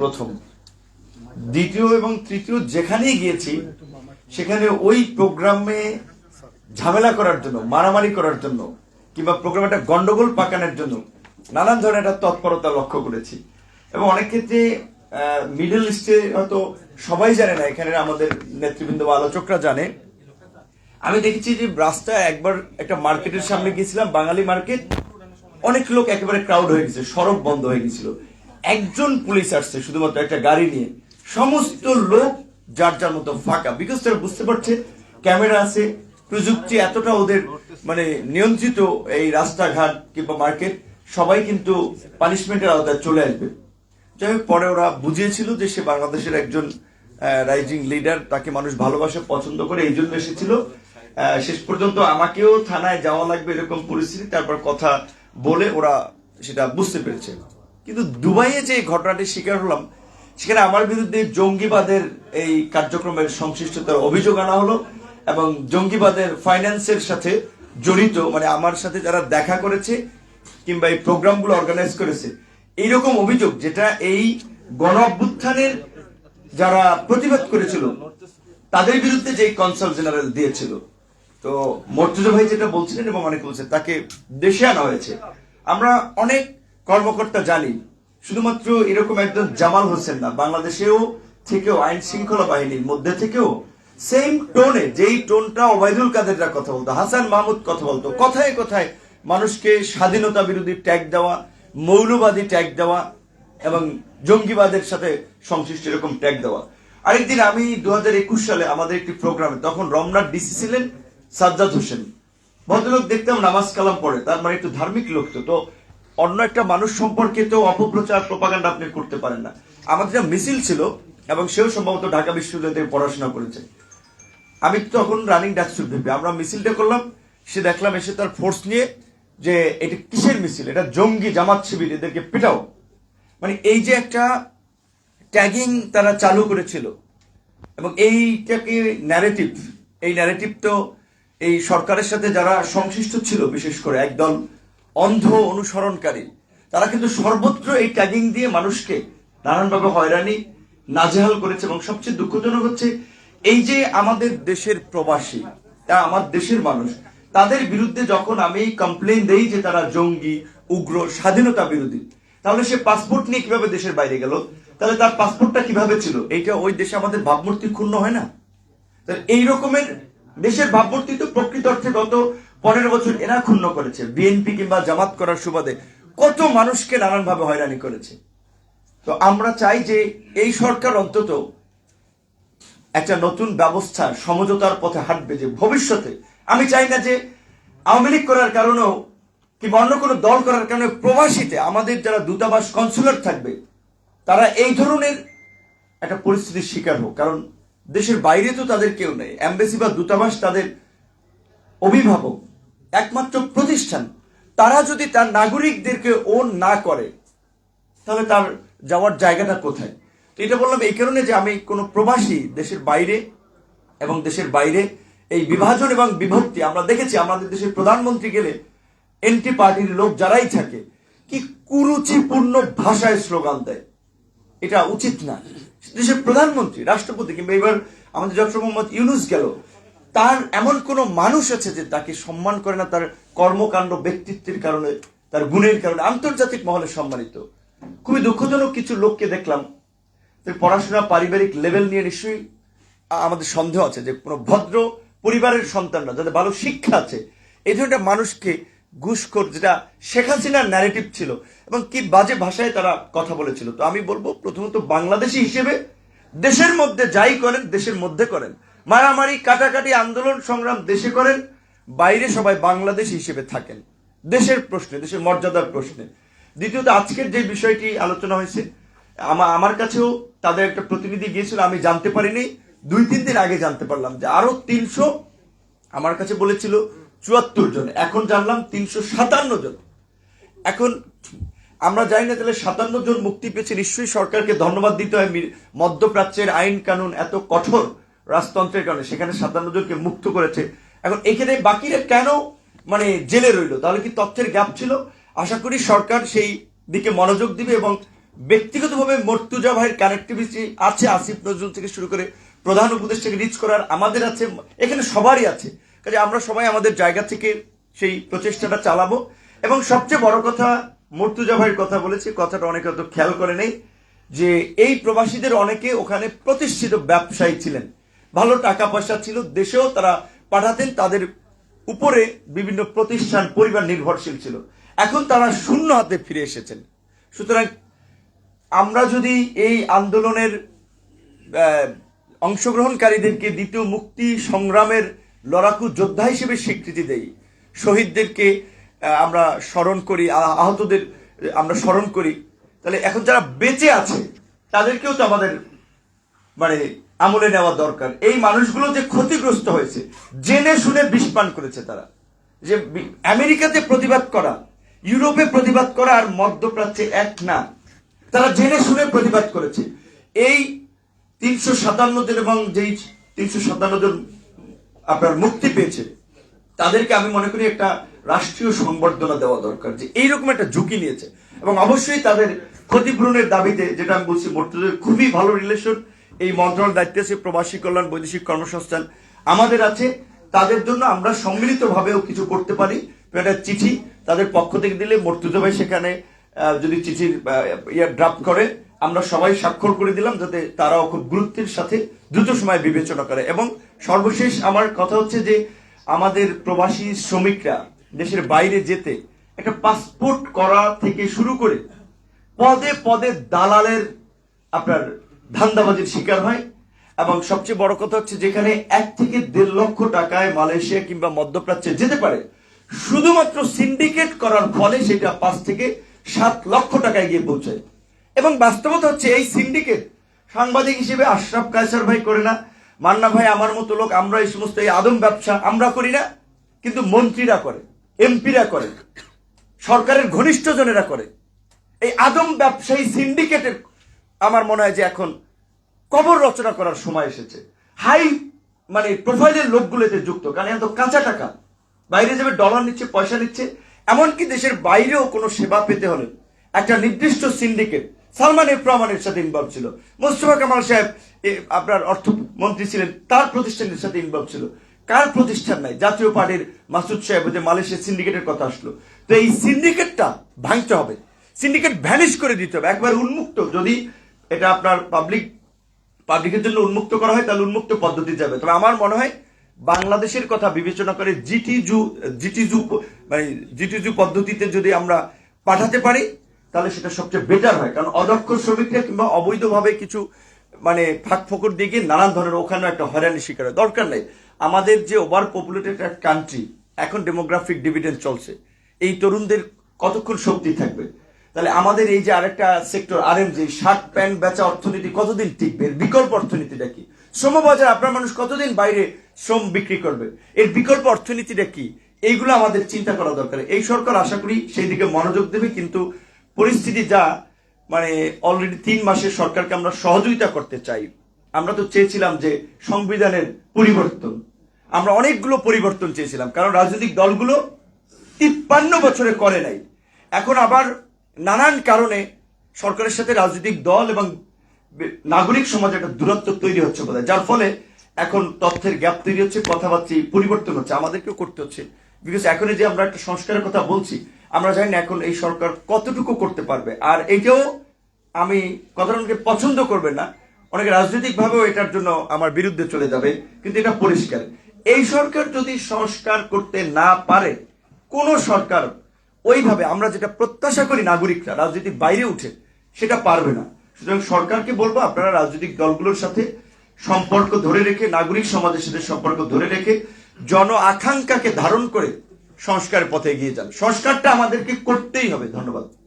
প্রথম। দ্বিতীয় এবং তৃতীয় যেখানেই গিয়েছি, সেখানে ওই প্রোগ্রামে ঝামেলা করার জন্য, মারামারি করার জন্য, কিংবা প্রোগ্রামে একটা গন্ডগোল পাকানোর জন্য নানান ধরনের একটা তৎপরতা লক্ষ্য করেছি। এবং অনেক ক্ষেত্রে মিডল ইস্টে হয়তো সবাই জানে না এখানে আমাদের নেতৃবৃন্দ বা আলোচকরা জানে। আমি দেখেছি যে রাস্তায় একবার একটা মার্কেটের সামনে গিয়েছিলাম, বাঙালি মার্কেট। অনেক লোক একেবারে ক্রাউড হয়ে গেছে, সড়ক বন্ধ হয়ে গেছিল। একজন পুলিশ আসছে শুধুমাত্র একটা গাড়ি নিয়ে। সমস্ত লোক যার যার মতো ফাঁকা। বিকজ তারা বুঝতে পারছে, ক্যামেরা আছে, প্রযুক্তি এতটা ওদের মানে নিয়ন্ত্রিত এই রাস্তাঘাট কিংবা মার্কেট, সবাই কিন্তু পানিশমেন্টের আওতায় চলে আসবে। যাই হোক, পরে ওরা বুঝিয়েছিল যে সে বাংলাদেশের একজন রাইজিং লিডার তাকে মানুষ ভালোবাসে, পছন্দ করে, এই জন্য এসেছিল। শেষ পর্যন্ত আমাকেও থানায় যাওয়া লাগবে এরকম পরিস্থিতি, তারপর কথা বলে ওরা সেটা বুঝতে পেরেছে। কিন্তু দুবাইয়ে যে ঘটনাটি শিকার হলাম, সেখানে আমার বিরুদ্ধে জঙ্গিবাদের এই কার্যক্রমের সংশ্লিষ্টতার অভিযোগ আনা হলো এবং জঙ্গিবাদের ফাইন্যান্সের সাথে জড়িত মানে আমার সাথে যারা দেখা করেছে কিংবা এই প্রোগ্রামগুলো অর্গানাইজ করেছে, এইরকম অভিযোগ যেটা এই গণ অভ্যুত্থানের যারা প্রতিবাদ করেছিল, তাদের বিরুদ্ধে যে কনসাল জেনারেল দিয়েছিল। তো মর্তুজা ভাই যেটা বলছিলেন এবং অনেক বলছে তাকে দেশে আনা হয়েছে। আমরা অনেক কর্মকর্তা জানি শুধুমাত্র এরকম একজন জামাল হোসেন না, বাংলাদেশেও থেকেও, আইন শৃঙ্খলা বাহিনীর মধ্যে থেকেও সেম টোনে যেই টোনটা ওবায়দুল কাদেররা কথা বলতো, হাসান মাহমুদ কথা বলতো, কথায় কথায় মানুষকে স্বাধীনতা বিরোধী ট্যাগ দেওয়া, মৌলবাদী ট্যাগ দেওয়া এবং জঙ্গিবাদের সাথে সংশ্লিষ্ট এরকম ট্যাগ দেওয়া। আরেকদিন আমি দু হাজার একুশ সালে আমাদের একটি প্রোগ্রামে তখন রমনার ডিসি ছিলেন সাজ্জাদ হোসেন। ভদ্রলোক দেখতাম নামাজ কালাম পড়ে, তার মানে একটু ধার্মিক লোক তো তো অন্য একটা মানুষ সম্পর্কে তো অপপ্রচার প্রপাগান্ডা আপনি করতে পারেন না। আমাদের যা মিছিল ছিল এবং সেও সম্ভবত ঢাকা বিশ্ববিদ্যালয় থেকে পড়াশোনা করেছে। আমি তখন রানিং ডাকসুর ভেবে আমরা মিছিলটা করলাম, সে দেখলাম এসে তার ফোর্স নিয়ে যে এটা কিসের মিছিল? এটা জঙ্গি জামাত শিবির, এদেরকে পেটাও। মানে এই যে একটা ট্যাগিং তারা চালু করেছিল, এবং এইটাকে ন্যারেটিভ এই ন্যারেটিভ তো এই সরকারের সাথে যারা সংশ্লিষ্ট ছিল, বিশেষ করে একদল অন্ধ অনুসরণকারী। তারা কিন্তু সর্বত্র এই ট্যাগিং দিয়ে মানুষকে নানানভাবে হয়রানি, নাজেহাল করেছে এবং সবচেয়ে দুঃখজনক হচ্ছে এই যে আমাদের দেশের প্রবাসী, তা আমার দেশের মানুষ, তাদের বিরুদ্ধে যখন আমি কমপ্লেন দেই যে তারা জঙ্গি, উগ্র, স্বাধীনতা বিরোধী, তাহলে সে পাসপোর্ট নিয়ে কীভাবে দেশের বাইরে গেল? তাহলে তার পাসপোর্টটা কীভাবে ছিল? এইটা ওই দেশে আমাদের ভাবমূর্তি ক্ষুণ্ণ হয় না? এই রকমের দেশের ভাবমূর্তি তো প্রকৃত অর্থে গত পনেরো বছর এরা ক্ষুণ্ণ করেছে বিএনপি কিংবা জামাত করার সুবাদে। কত মানুষকে নানানভাবে হয়রানি করেছে। তো আমরা চাই যে এই সরকার অন্তত একটা নতুন ব্যবস্থা সমঝোতার পথে হাঁটবে যে ভবিষ্যতে। আমি চাই না যে আওয়ামী লীগ করার কারণেও কিংবা অন্য কোনো দল করার কারণে প্রবাসীতে আমাদের যারা দূতাবাস কনসুলার থাকবে, তারা এই ধরনের একটা পরিস্থিতির শিকার হোক। কারণ দেশের বাইরে তো তাদের কেউ নেই। এমবেসি বা দূতাবাস তাদের অভিভাবক। একমাত্র প্রতিষ্ঠান, তারা যদি তার নাগরিকদেরকে ওন না করে, তাহলে তার যাওয়ার জায়গাটা কোথায়? তো এটা বললাম এই কারণে যে আমি কোনো প্রবাসী দেশের বাইরে এবং দেশের বাইরে এই বিভাজন এবং বিভক্তি আমরা দেখেছি, আমাদের দেশের প্রধানমন্ত্রী গেলে এনটি পার্টির লোক যারাই থাকে, কি কুরুচিপূর্ণ ভাষায় স্লোগান দেয়? এটা উচিত না। দেশের প্রধানমন্ত্রী, রাষ্ট্রপতি কিংবা এবার আমাদের ডক্টর মোহাম্মদ ইউনুস গেল তার এমন কোন মানুষ আছে যে তাকে সম্মান করে না, তার কর্মকাণ্ড, ব্যক্তিত্বের কারণে, তার গুণের কারণে, আন্তর্জাতিক মহলে সম্মানিত। খুবই দুঃখজনক কিছু লোককে দেখলাম পড়াশোনা পারিবারিক লেভেল নিয়ে নিশ্চয়ই আমাদের সন্দেহ আছে যে কোনো ভদ্র পরিবারের সন্তানরা, যাদের ভালো শিক্ষা আছে, এই ধরনের মানুষকে ঘুষখোর যেটা শেখ হাসিনার ন্যারেটিভ ছিল, এবং কি বাজে ভাষায় তারা কথা বলেছিল। তো আমি বলব, প্রথমত বাংলাদেশি হিসেবে দেশের মধ্যে যাই করেন, দেশের মধ্যে করেন। মারামারি, কাটাকাটি আন্দোলন সংগ্রাম দেশে করেন, বাইরে সবাই বাংলাদেশ হিসেবে থাকেন। দেশের প্রশ্নে, দেশের মর্যাদার প্রশ্নে। দ্বিতীয়ত, আজকের যে বিষয়টি আলোচনা হয়েছে, আমা- আমার কাছেও তাদের একটা প্রতিনিধি গিয়েছিল, আমি জানতে পারিনি। দুই, তিন দিন আগে জানতে পারলাম যে আরও তিনশো, আমার কাছে বলেছিল, চুয়াত্তর জন। এখন জানলাম তিনশো সাতান্ন জন। এখন আমরা জানি না তাহলে সাতান্ন জন মুক্তি পেয়েছে। নিশ্চয়ই সরকারকে ধন্যবাদ দিতে হয়। মধ্যপ্রাচ্যের আইন কানুন এত কঠোর রাজতন্ত্রের কারণে সেখানে সাতান্ন জনকে মুক্ত করেছে। এখন এখানে বাকিরা কেন মানে জেলে রইল? তাহলে কি তথ্যের গ্যাপ ছিল? আশা করি সরকার সেই দিকে মনোযোগ দিবে এবং ব্যক্তিগতভাবে মর্তুজা ভাইয়ের কানেক্টিভিটি আছে আসিফ নজরুল থেকে শুরু করে প্রধান উপদেষ্টাকে রিচ করার আমাদের আছে, এখানে সবারই আছে। কাজে আমরা সবাই আমাদের জায়গা থেকে সেই প্রচেষ্টাটা চালাবো। এবং সবচেয়ে বড় কথা, মর্তুজা ভাইয়ের কথা বলেছি, কথাটা অনেকে হয়তো খেয়াল করে নেই, যে এই প্রবাসীদের অনেকে ওখানে প্রতিষ্ঠিত ব্যবসায়ী ছিলেন। ভালো টাকা পয়সা ছিল, দেশেও তারা পাঠাতেন, তাদের উপরে বিভিন্ন প্রতিষ্ঠান, পরিবার নির্ভরশীল ছিল। এখন তারা শূন্য হাতে ফিরে এসেছেন। সুতরাং আমরা যদি এই আন্দোলনের অংশগ্রহণকারীদেরকে দ্বিতীয় মুক্তি সংগ্রামের লড়াকু যোদ্ধা হিসেবে স্বীকৃতি দেই, শহীদদেরকে আমরা স্মরণ করি আহতদের, আমরা স্মরণ করি, তাহলে এখন যারা বেঁচে আছে, তাদেরকেও তো আমাদের মানে আমলে নেওয়া দরকার। এই মানুষগুলো যে ক্ষতিগ্রস্ত হয়েছে, জেনে শুনে বিষপান করেছে তারা। যে আমেরিকাতে প্রতিবাদ করা, ইউরোপে প্রতিবাদ করা আর মধ্যপ্রাচ্যে এক না, তারা জেনে শুনে প্রতিবাদ করেছে। এই তিনশো সাতান্ন জন এবং যেই তিনশো সাতান্ন জন আপনার মুক্তি পেয়েছে, তাদেরকে আমি মনে করি একটা রাষ্ট্রীয় সংবর্ধনা দেওয়া দরকার যে এইরকম একটা ঝুঁকি নিয়েছে। এবং অবশ্যই তাদের ক্ষতিপূরণের দাবিতে, যেটা আমি বলছি মর্তুদের খুবই ভালো রিলেশন এই মন্ত্রণালয়ের দায়িত্বে আছে প্রবাসী কল্যাণ বৈদেশিক কর্মসংস্থান আমাদের আছে। তাদের জন্য আমরা সম্মিলিতভাবেও কিছু করতে পারি। একটা চিঠি তাদের পক্ষ থেকে দিলে মর্তুজা ভাই সেখানে যদি চিঠির ইয়ে ড্রাফট করে, আমরা সবাই স্বাক্ষর করে দিলাম যাতে তারাও খুব গুরুত্বের সাথে দ্রুত সময় বিবেচনা করে। এবং সর্বশেষ আমার কথা হচ্ছে যে আমাদের প্রবাসী শ্রমিকরা দেশের বাইরে যেতে একটা পাসপোর্ট করা থেকে শুরু করে পদে পদে দালালের আপনার ধান্দাবাজির শিকার হয়। এবং সবচেয়ে বড় কথা হচ্ছে যেখানে এক থেকে দেড় লক্ষ টাকায় মালয়েশিয়া কিংবা মধ্যপ্রাচ্যে যেতে পারে, শুধুমাত্র সিন্ডিকেট করার ফলে সেটা পাঁচ থেকে সাত লক্ষ টাকায় গিয়ে পৌঁছায়। এবং বাস্তবতা হচ্ছে এই সিন্ডিকেট সাংবাদিক হিসেবে আশরাফ কায়সার ভাই করে না। মান্না ভাই, আমার মতো লোক, আমরা এই সমস্ত এই আদম ব্যবসা আমরা করি না, কিন্তু মন্ত্রীরা করে, এমপিরা করে, সরকারের ঘনিষ্ঠজনেরা করে। এই আদম ব্যবসায়ী সিন্ডিকেটের আমার মনে হয় যে এখন কবর রচনা করার সময় এসেছে। হাই মানে প্রোফাইলের লোকগুলোতে যুক্ত। কারণ এত কাঁচা টাকা। বাইরে যাবে ডলার নিচ্ছে, পয়সা নিচ্ছে। এমনকি দেশের বাইরেও কোনো সেবা পেতে হলে একটা নির্দিষ্ট সিন্ডিকেট সালমান এফ রহমানের সাথে ইনভলভ ছিল। মোস্তফা কামাল সাহেব আপনার অর্থমন্ত্রী ছিলেন, তার প্রতিষ্ঠানের সাথে ইনভলভ ছিল। কার প্রতিষ্ঠান নাই? জাতীয় পার্টির মাসুদ সাহেব যে মালয়েশিয়া সিন্ডিকেটের কথা আসলো। তো এই সিন্ডিকেটটা ভাঙতে হবে। সিন্ডিকেট ভ্যানিশ করে দিতে হবে। একবার উন্মুক্ত যদি এটা আপনার পাবলিক পাবলিকের জন্য উন্মুক্ত করা হয়, তাহলে উন্মুক্ত পদ্ধতি যাবে। তবে আমার মনে হয় বাংলাদেশের কথা বিবেচনা করে জিটিজু জিটিজু মানে জিটিজু পদ্ধতিতে যদি আমরা পাঠাতে পারি, তাহলে সেটা সবচেয়ে বেটার হয়। কারণ অদক্ষ শ্রমিকরা কিংবা অবৈধভাবে কিছু মানে ফাঁক ফোকর দিয়ে গিয়ে নানান ধরনের ওখানেও একটা হয়রানির শিকার হয়। দরকার নেই। আমাদের যে ওভার পপুলেটেড কান্ট্রি এখন ডেমোগ্রাফিক ডিভিডেন্ড চলছে। এই তরুণদের কতক্ষণ শক্তি থাকবে? তাহলে আমাদের এই যে আরেকটা সেক্টর আর এম যে শার্ট প্যান্ট বেচা অর্থনীতি কতদিন টিকবে? এর বিকল্প অর্থনীতিটা কি? শ্রমবাজার, আপনার মানুষ কতদিন বাইরে শ্রম বিক্রি করবে? এর বিকল্প অর্থনীতিটা কি? এইগুলো আমাদের চিন্তা করা দরকার। এই সরকার, আশা করি সেই দিকে মনোযোগ দেবে, কিন্তু পরিস্থিতি যা মানে অলরেডি তিন মাসে সরকারকে আমরা সহযোগিতা করতে চাই। আমরা তো চেয়েছিলাম যে সংবিধানের পরিবর্তন। আমরা অনেকগুলো পরিবর্তন চেয়েছিলাম, কারণ রাজনৈতিক দলগুলো তিপ্পান্ন বছরে করে নাই। এখন আবার নানান কারণে সরকারের সাথে রাজনৈতিক দল এবং নাগরিক সমাজে একটা দূরত্ব তৈরি হচ্ছে বোধহয়, যার ফলে এখন তথ্যের গ্যাপ তৈরি হচ্ছে, কথাবার্তা পরিবর্তন হচ্ছে, আমাদেরকেও করতে হচ্ছে। বিকজ এখন যে আমরা একটা সংস্কারের কথা বলছি, আমরা জানি না এখন এই সরকার কতটুকু করতে পারবে। আর এইটাও আমি কথাটা পছন্দ করবে না, অনেকে রাজনৈতিকভাবেও এটার জন্য আমার বিরুদ্ধে চলে যাবে, কিন্তু এটা পরিষ্কার। এই সরকার যদি সংস্কার করতে না পারে, কোন সরকার ওইভাবে আমরা যেটা প্রত্যাশা করি নাগরিকরা রাজনীতির বাইরে উঠে, সেটা পারবে না। সুতরাং সরকারকে বলব, আপনারা রাজনৈতিক দলগুলোর সাথে সম্পর্ক ধরে রেখে, নাগরিক সমাজের সাথে সম্পর্ক ধরে রেখে জন আকাঙ্ক্ষাকে ধারণ করে সংস্কারের পথে এগিয়ে যান। সংস্কারটা আমাদেরকে করতেই হবে। ধন্যবাদ।